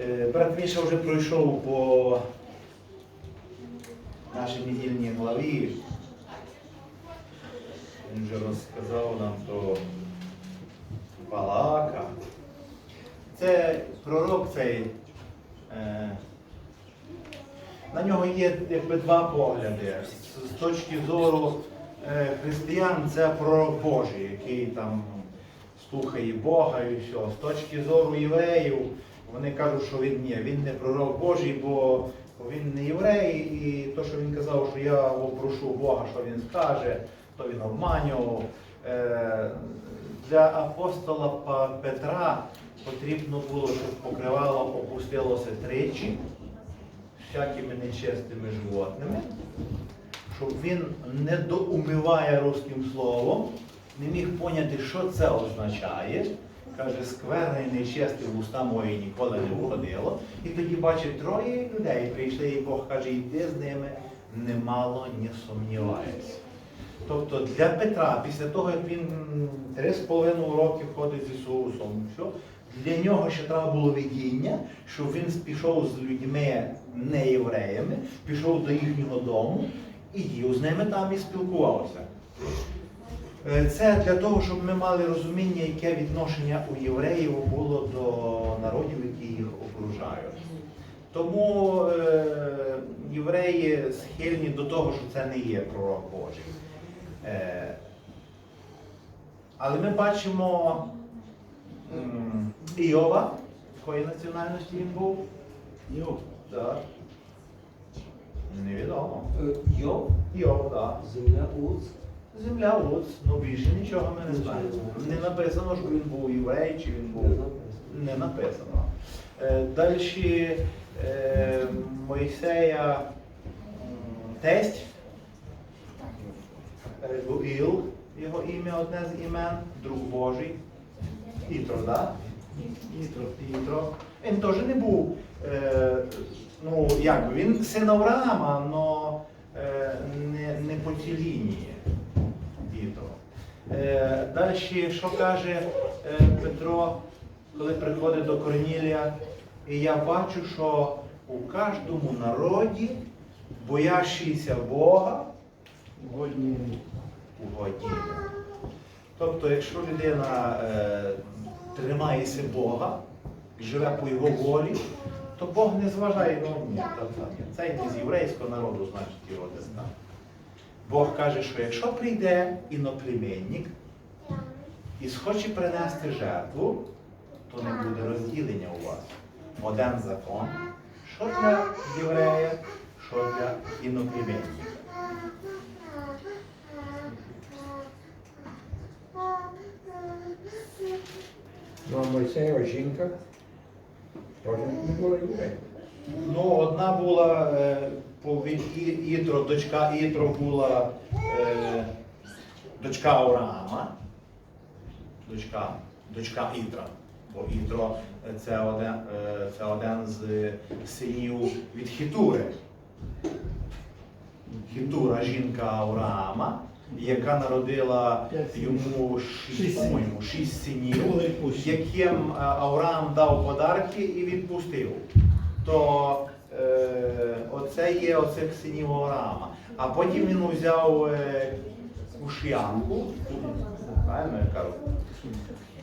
Е, Брат Міша вже пройшов по нашій недільній главі. Він вже розказав нам про Балаака. Це пророк цей. е, На нього є якби два погляди. З- точки зору е, християн це пророк Божий, який там слухає Бога і все. З точки зору євреїв, вони кажуть, що він ні, він не пророк Божий, бо він не єврей, і то, що він казав, що я прошу Бога, що він скаже, то він обманював. Е, Для апостола Петра потрібно було, щоб покривало опустилося тричі всякими нечестими животними, щоб він не доумиває руським словом, не міг поняти, що це означає. Каже, скверне і нечесте в мої ніколи не входило. І тоді бачить троє людей прийшли, і Бог каже, йди з ними, немало не сумніваєшся. Тобто для Петра, після того, як він три з половиною роки ходить з Ісусом, що, для нього ще треба було видіння, щоб він пішов з людьми не євреями, пішов до їхнього дому і їв з ними там і спілкувався. Е, Це для того, щоб ми мали розуміння, яке відношення у євреїв було до народів, які їх окружають. Тому е, євреї схильні до того, що це не є пророк Божий. Е, але ми бачимо м, Іова, якої національності він був. Йов. Так. Невідомо. Е, Йов, Іов, так. земля Уц. Земля Луц, ну більше нічого ми не знаємо. Не написано, що він був єврей, чи він був. Не написано. Е, Далі е, Мойсея тесть, Регуїл, його ім'я одне з імен, друг Божий. Ітро, так? Ітро. Ітро. Він теж не був, е, ну як би, він син Авраама, але не, не по цій лінії. Е, Далі, що каже е, Петро, коли приходить до Корнілія, і я бачу, що у кожному народі, боящийся Бога, Годні. угодні. Тобто, якщо людина е, тримається Бога, живе по його волі, то Бог не зважає, ну ні, не з єврейського народу, значить його не знає. Бог каже, що якщо прийде іноплемінник і схоче принести жертву, то не буде розділення у вас. Один закон, що для єврея, що для іноплемінника. Ну, а Мойсеєва жінка не була євреєм. Ну, одна була е, Ітро, дочка Ітро була е, дочка Авраама. Дочка, дочка Ітра. Бо Ітро е, це один, е, це один з синів від Хітури. Хітура жінка Авраама, яка народила йому шість, шість синів яким е, Авраам дав подарки і відпустив. То оце є оцих синів Авраама. А потім він взяв е, куш'янку, правильно я кажу?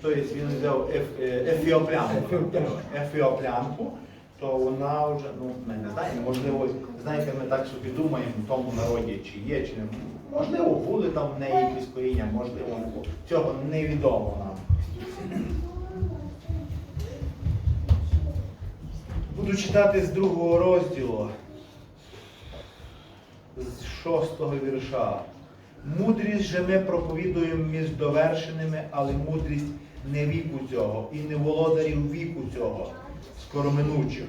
Тобто він взяв е, ефіоплянку. Ефіоплянку. Ефіоплянку, то вона вже, ну, ми не знаємо, можливо, знаєте, ми так собі думаємо в тому народі, чи є, чи не. Можливо, були там в неї якісь коріння, можливо. Цього невідомо нам. Буду читати з другого розділу, з шостого вірша. Мудрість же ми проповідуємо між довершеними, але мудрість не віку цього і не володарів віку цього, скороминучих,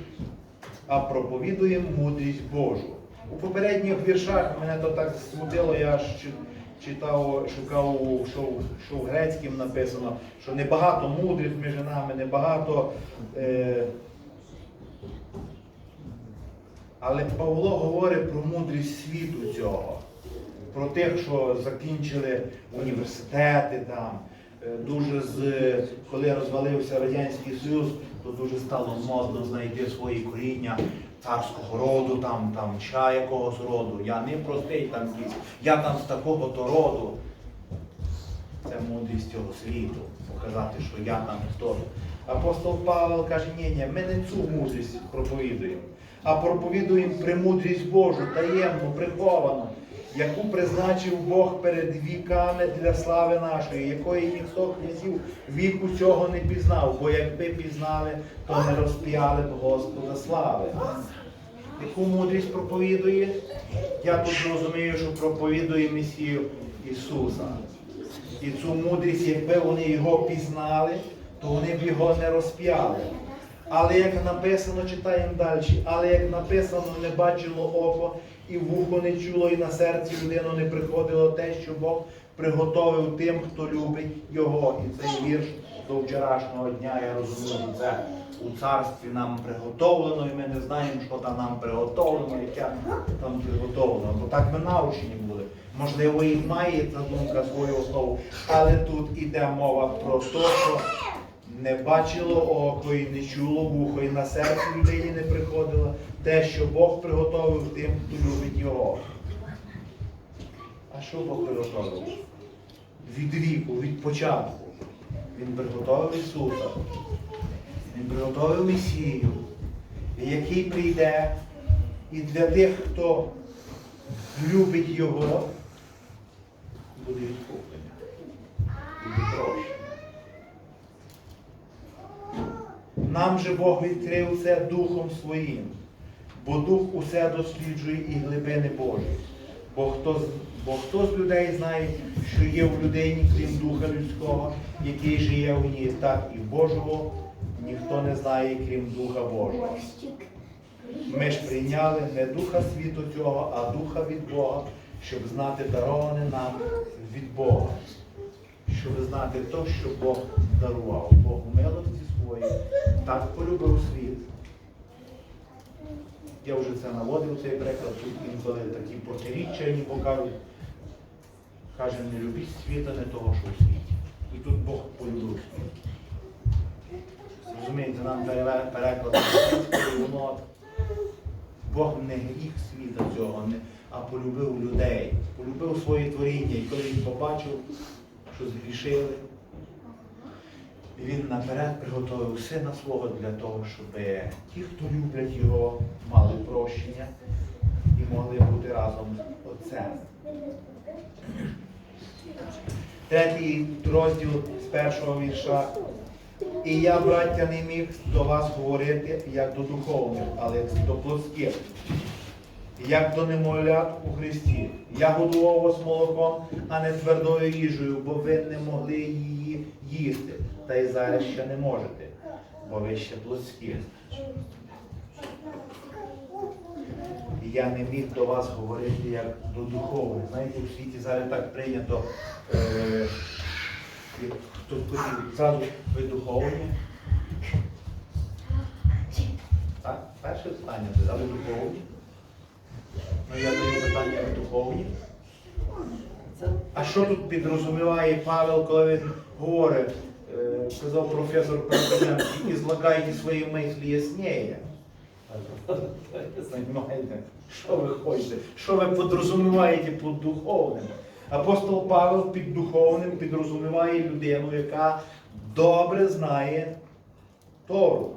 а проповідуємо мудрість Божу. У попередніх віршах мене то так смутило, я читав, шукав, що, що в грецьким написано, що небагато мудрих між нами, небагато. Е, але Павло говорить про мудрість світу цього, про тих, що закінчили університети там, Е, Дуже з коли розвалився Радянський Союз, то дуже стало модно знайти свої коріння царського роду, там, там ча якогось роду. Я не простий там якийсь, я там з такого то роду. Це мудрість цього світу, показати, що я там хто. Апостол Павел каже, ні, ні, ми не цю мудрість проповідуємо, а проповідуємо премудрість Божу, таємну, приховану, яку призначив Бог перед віками для слави нашої, якої ніхто князів віку цього не пізнав, бо якби пізнали, то не розп'яли б Господа слави. Яку мудрість проповідує? Я тут розумію, що проповідує Месію Ісуса. І цю мудрість, якби вони його пізнали, то вони б його не розп'яли. Але як написано, читаємо далі, але як написано, не бачило око, і вухо не чуло, і на серці людину не приходило те, що Бог приготовив тим, хто любить його. І цей вірш до вчорашнього дня, я розумію, це у царстві нам приготовлено, і ми не знаємо, що там нам приготовлено, яке там приготовлено. Бо так ми навчені були. Можливо, і має ця думка свою основу, але тут іде мова про те, що не бачило око і не чуло вухо, і на серце людині не приходило те, що Бог приготовив тим, хто любить його. Що Бог приготовив? Від віку, від початку. Він приготовив Ісуса. Він приготовив Месію, який прийде і для тих, хто любить Його, буде відкуплення. Буде прощення. Нам же Бог відкрив це Духом Своїм, бо Дух усе досліджує і глибини Божі. Бо хто, бо хто з людей знає, що є в людині, крім Духа людського, який живе в ній, так і Божого ніхто не знає, крім Духа Божого. Ми ж прийняли не духа світу цього, а духа від Бога, щоб знати дароване нам від Бога. Щоб знати те, що Бог дарував. Бог милості своїй так полюбив світ. Я вже це наводив цей приклад, тут інколи такі протиріччя, ніби кажуть. Каже, не любіть світа, не того, що у світі. І тут Бог полюбив світ. Розумієте, нам переклад воно Бог не гріх світа цього, а полюбив людей, полюбив своє творіння. І коли він побачив, що згрішили, він наперед приготовив сина свого для того, щоб ті, хто люблять його, мали прощення і могли бути разом з Отцем. Третій розділ з першого вірша. І я, браття, не міг до вас говорити як до духовних, але до плоских, як до немовлят у Христі. Я годував вас молоком, а не твердою їжею, бо ви не могли її їсти, та й зараз ще не можете, бо ви ще плотські. Я не міг до вас говорити як до духовних. Знаєте, у світі зараз так прийнято. Е, зразу ви духовні. Так, перше питання, ви ви духовні. Ну я даю питання ви духовні. А що тут підрозуміває Павел, коли він говорить, е, сказав професор Прокопенко, ізлагайте свої мислі ясніє. Знаєте, що ви хочете? Що ви подрозуміваєте під духовним? Апостол Павел під духовним підрозуміває людину, яка добре знає Тору,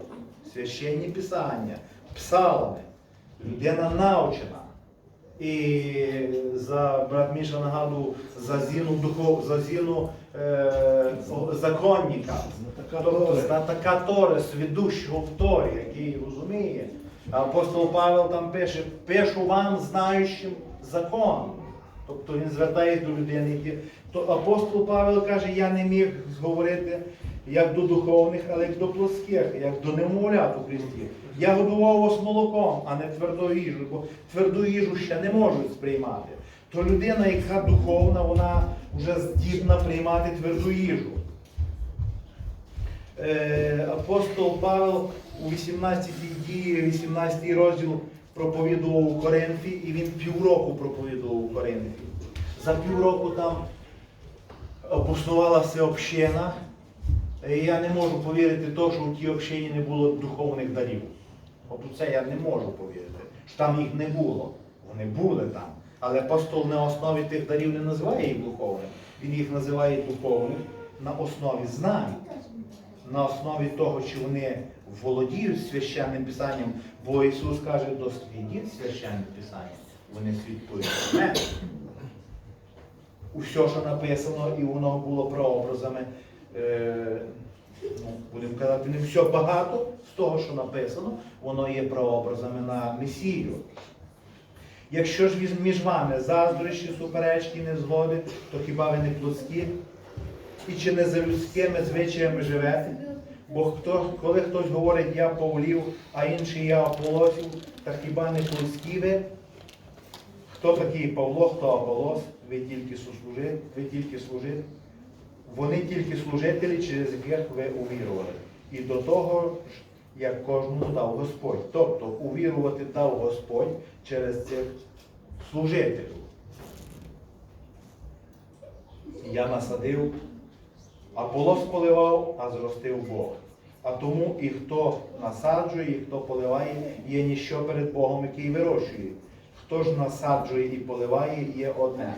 священні писання, псалми. Людина навчена. І за брат Міша нагадував за зіну духов, за зіну е, законника. Знатока Тори, свідущого в Торі, який розуміє. Апостол Павел там пише, пишу вам знаючим закон. Тобто він звертається до людини. які- То апостол Павел каже, я не міг зговорити як до духовних, але як до плоских, як до немовлят у Христі. Я годував вас молоком, а не твердою їжею, бо тверду їжу ще не можуть сприймати. То людина, яка духовна, вона вже здібна приймати тверду їжу. Е, апостол Павел у 18 дії, 18 розділ проповідував у Коринфі, і він півроку проповідував у Коринфі. За півроку там обоснувалася община. І я не можу повірити те, що у тій общині не було духовних дарів. От у це я не можу повірити, що там їх не було. Вони були там. Але апостол на основі тих дарів не називає їх духовними. Він їх називає духовними на основі знань, на основі того, чи вони володіють священним писанням, бо Ісус каже, дослідіть священне писання. Вони слідкують. Усе, що написано, і воно було прообразами. Е, ну, будемо казати, не все багато з того, що написано, воно є прообразами на Месію. Якщо ж між вами заздрощі, суперечки, незгоди, то хіба ви не плотські? І чи не за людськими звичаями живете? Бо хто, коли хтось говорить я Павлів, а інший я Аполосів, та хіба не плотські ви? Хто такий Павло, хто Аполос? Ви тільки служити, ви тільки служити. Вони тільки служителі, через яких ви увірували. І до того ж, як кожному дав Господь. Тобто увірувати дав Господь через цих служителів. Я насадив, Аполос поливав, а зростив Бог. А тому і хто насаджує, і хто поливає, є ніщо перед Богом, який вирощує. Хто ж насаджує і поливає, є одне.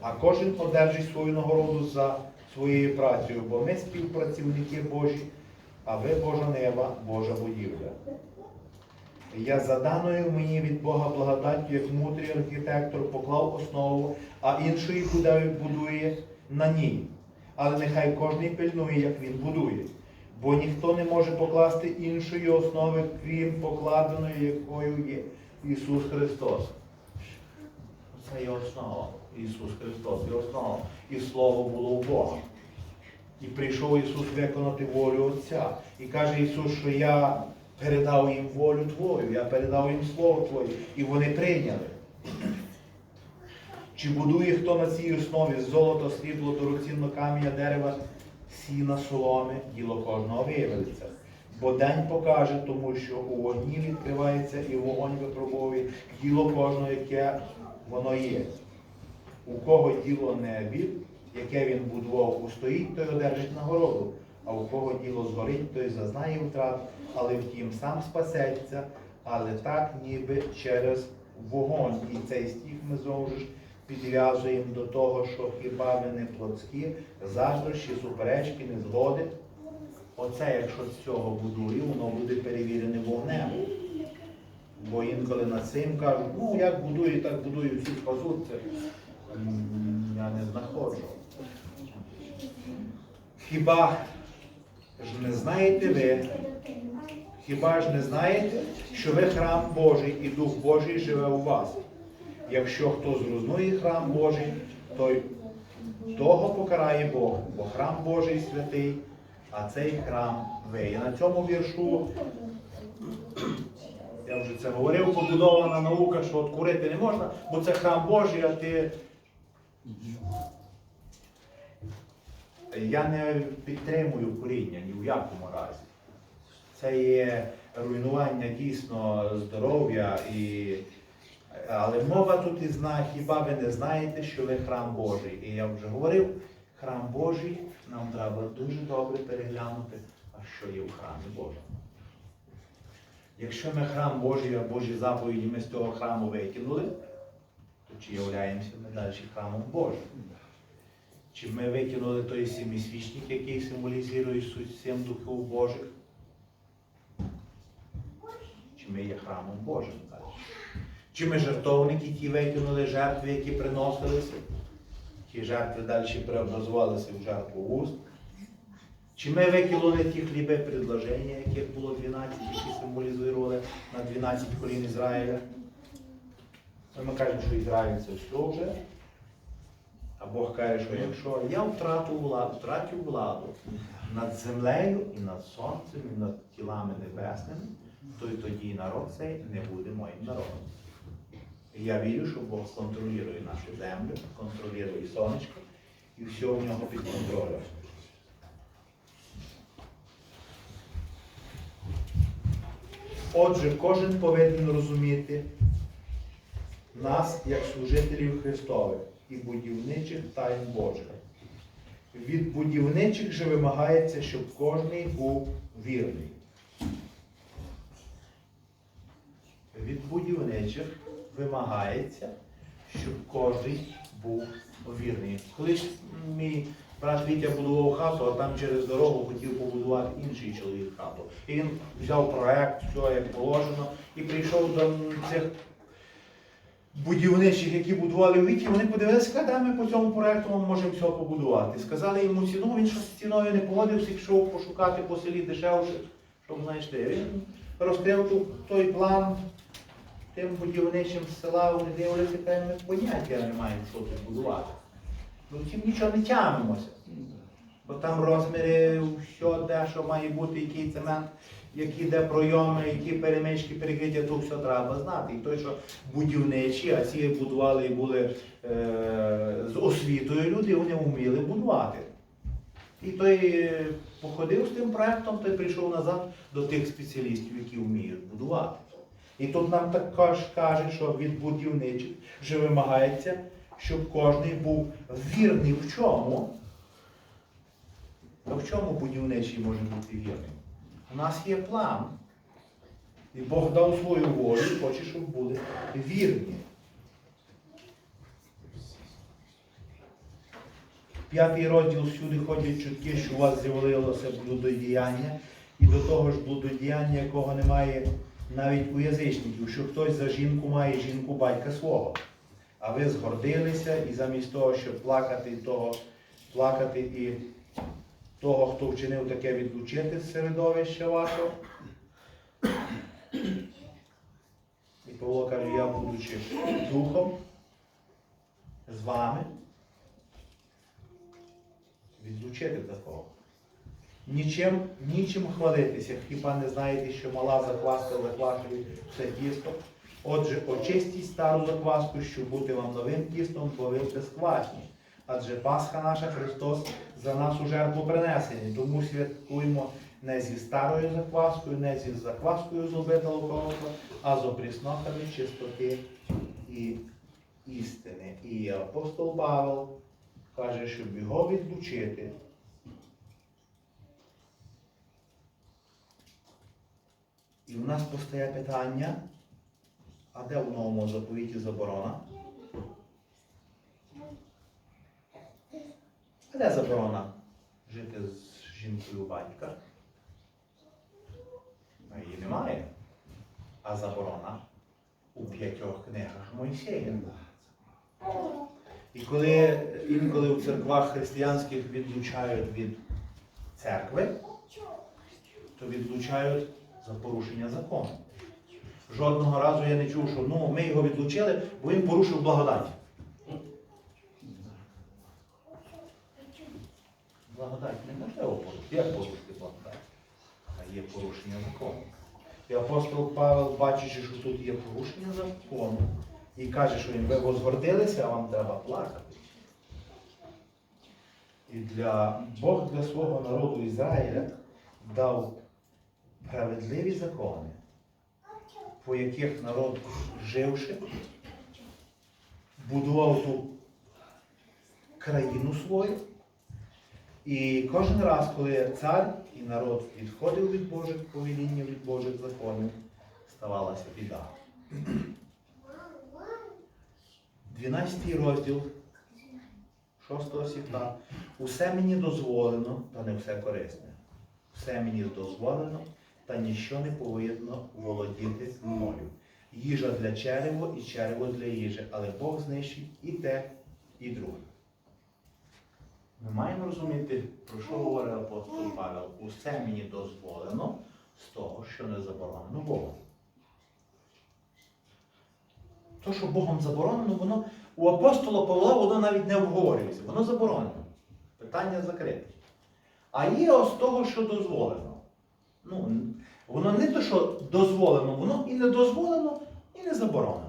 А кожен одержить свою нагороду за своєю працею, бо ми співпрацівники Божі, а ви Божа неба, Божа будівля. Я за даною мені від Бога благодаттю, як мудрий архітектор, поклав основу, а іншої будує, на ній. Але нехай кожен пильнує, як він будує. Бо ніхто не може покласти іншої основи, крім покладеної, якою є Ісус Христос. Це є основа. Ісус Христос є основа. І Слово було у Бога. І прийшов Ісус виконати волю Отця. І каже Ісус, що я передав їм волю Твою, я передав їм Слово Твоє. І вони прийняли. Чи будує хто на цій основі золото, срібло, дорогоцінно каміння, дерева, сіна, соломи, діло кожного виявиться. Бо день покаже, тому що у вогні відкривається і вогонь випробовує діло кожного, яке воно є. У кого діло не від, яке він будував, устоїть, той одержить нагороду, а у кого діло згорить, той зазнає втрат, але втім сам спасеться, але так ніби через вогонь. І цей стих ми знову ж підв'язуємо до того, що хіба ви не плотські, заздрощі, суперечки, незгоди. Оце, якщо з цього будує, воно буде перевірене вогнем. Бо інколи над цим кажуть, ну як будує, так будує, всі. М, Я не знаходжу. Хіба ж не знаєте ви, хіба ж не знаєте, що ви храм Божий і Дух Божий живе у вас? Якщо хто зруйнує храм Божий, то того покарає Бог, бо храм Божий святий, а цей храм ви. І на цьому віршу я вже це говорив, побудована наука, що от курити не можна, бо це храм Божий, а ти. Я не підтримую куріння ні в якому разі. Це є руйнування дійсно здоров'я і. Але мова тут і знає, хіба ви не знаєте, що ви храм Божий. І я вже говорив, храм Божий нам треба дуже добре переглянути, а що є в храмі Божому. Якщо ми храм Божий, а Божі заповіді ми з цього храму викинули, то чи являємося ми далі храмом Божим? Чи ми викинули той семисвічник, який символізує суть сім духів Божих? Чи ми є храмом Божим далі? Чи ми жертовники, ті викинули жертви, які приносилися? Ті жертви далі преобразувалися в жертву уст? Чи ми викинули ті хліби предложення, яких було 12, які символізували на 12 колін Ізраїля? Ми кажемо, що Ізраїль це все вже. А Бог каже, що якщо я втратив владу, втратив владу над землею і над сонцем, і над тілами небесними, то й тоді народ цей не буде моїм народом. Я вірю, що Бог контролює нашу землю, контролює сонечко, і все в нього під контролем. Отже, кожен повинен розуміти нас як служителів Христових і будівничих тайн Божих. Від будівничих же вимагається, щоб кожний був вірний. Від будівничих вимагається, щоб кожен був вірний. Колись мій брат Вітя будував хату, а там через дорогу хотів побудувати інший чоловік хату. І він взяв проект, все як положено, і прийшов до цих будівничих, які будували у Віті, вони подивилися, де ми по цьому проекту ми можемо все побудувати. Сказали йому ціну, він щось з ціною не погодився, пішов пошукати по селі дешевше, щоб знайшли. Він розкрив той план тим будівничим села, вони дивляться, ми поняття не маємо, що тут будувати. Ну цим нічого не тямимося. Бо там розміри, все, де, що має бути, який цемент, які де пройоми, які перемички, перекриття, то все треба знати. І той, що будівничі, а ці будували і були е, з освітою люди, вони вміли будувати. І той е, походив з тим проектом, той прийшов назад до тих спеціалістів, які вміють будувати. І тут нам також каже, що від будівничих вже вимагається, щоб кожен був вірний в чому. А в чому будівничий може бути вірним? У нас є план. І Бог дав свою волю і хоче, щоб були вірні. П'ятий розділ всюди ходять чутки, що у вас з'явилося блудодіяння, і до того ж блудодіяння, якого немає навіть у язичників, що хтось за жінку має жінку батька свого. А ви згордилися і замість того, щоб плакати того, плакати і того, хто вчинив таке відлучити з середовища вашого. І Павло каже, я будучи духом з вами, відлучити такого. Нічим, нічим хвалитися, хіба не знаєте, що мала закваска заквашує все тісто. Отже, очистіть стару закваску, щоб бути вам новим тістом, бо ви безквасні. Адже Пасха наша Христос за нас у жертву принесений, тому святкуємо не зі старою закваскою, не зі закваскою з убитого колоса, а з опрісноками чистоти і істини. І апостол Павел каже, щоб його відлучити. І в нас постає питання, а де в новому заповіті заборона? А де заборона жити з жінкою батька? Її немає. А заборона у п'ятьох книгах Мойсея. І коли інколи в церквах християнських відлучають від церкви, то відлучають за порушення закону. Жодного разу я не чув, що ну, ми його відлучили, бо він порушив благодать. Благодать неможливо порушити. Як порушити благодать? А є порушення закону. І апостол Павел, бачачи, що тут є порушення закону, і каже, що ви возгордилися, а вам треба плакати. І для Бог для свого народу Ізраїля дав справедливі закони, по яких народ, живши, будував ту країну свою. І кожен раз, коли цар і народ відходив від Божих повеління, від Божих законів, ставалася біда. 12 розділ 6 світа. Усе мені дозволено, та не все корисне. Все мені дозволено, та ніщо не повинно володіти мною. Їжа для черево і черево для їжі, але Бог знищить і те, і друге. Ми маємо розуміти, про що говорить апостол Павел. Усе мені дозволено з того, що не заборонено Богом. То, що Богом заборонено, воно у апостола Павла воно навіть не обговорюється. Воно заборонено. Питання закрите. А є ось того, що дозволено. Ну, воно не те, що дозволено, воно і не дозволено, і не заборонено.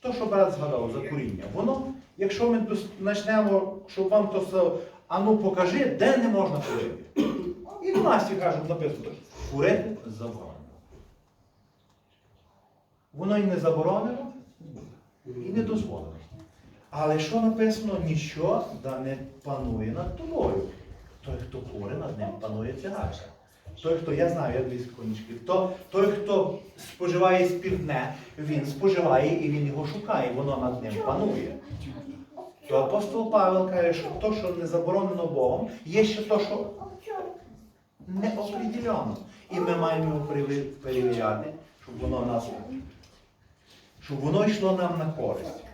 То, що брат згадав за куріння, воно, якщо ми почнемо, щоб вам то все, а ну покажи, де не можна курити. І в нас кажуть, написано, курити заборонено. Воно і не заборонено, і не дозволено. Але що написано, нічого да не панує над тобою. Той, хто хворий, над ним панує тягаша. Той, хто, я знаю, я дві секундочки, то, той, хто споживає спіртне, він споживає і він його шукає, воно над ним панує. То апостол Павел каже, що то, що не заборонено Богом, є ще то, що не определено. І ми маємо його перевіряти, щоб воно нас, щоб воно йшло нам на користь.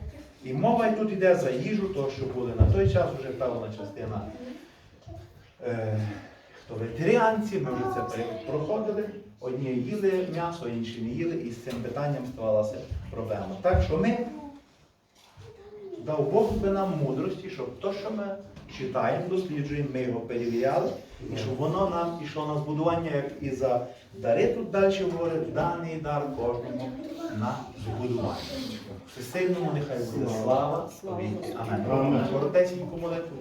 І мова тут йде за їжу, то що були на той час вже певна частина. Е, хто вегетаріанці, ми вже це проходили. Одні їли м'ясо, інші не їли, і з цим питанням ставалася проблема. Так що ми дав Бог би нам мудрості, щоб то, що ми читаємо, досліджуємо, ми його перевіряли, і щоб воно нам ішло на збудування, як і за дари тут далі говорить, даний дар кожному на збудування. Всесильному нехай буде слава. Амен. Амен. Коротесеньку молитву.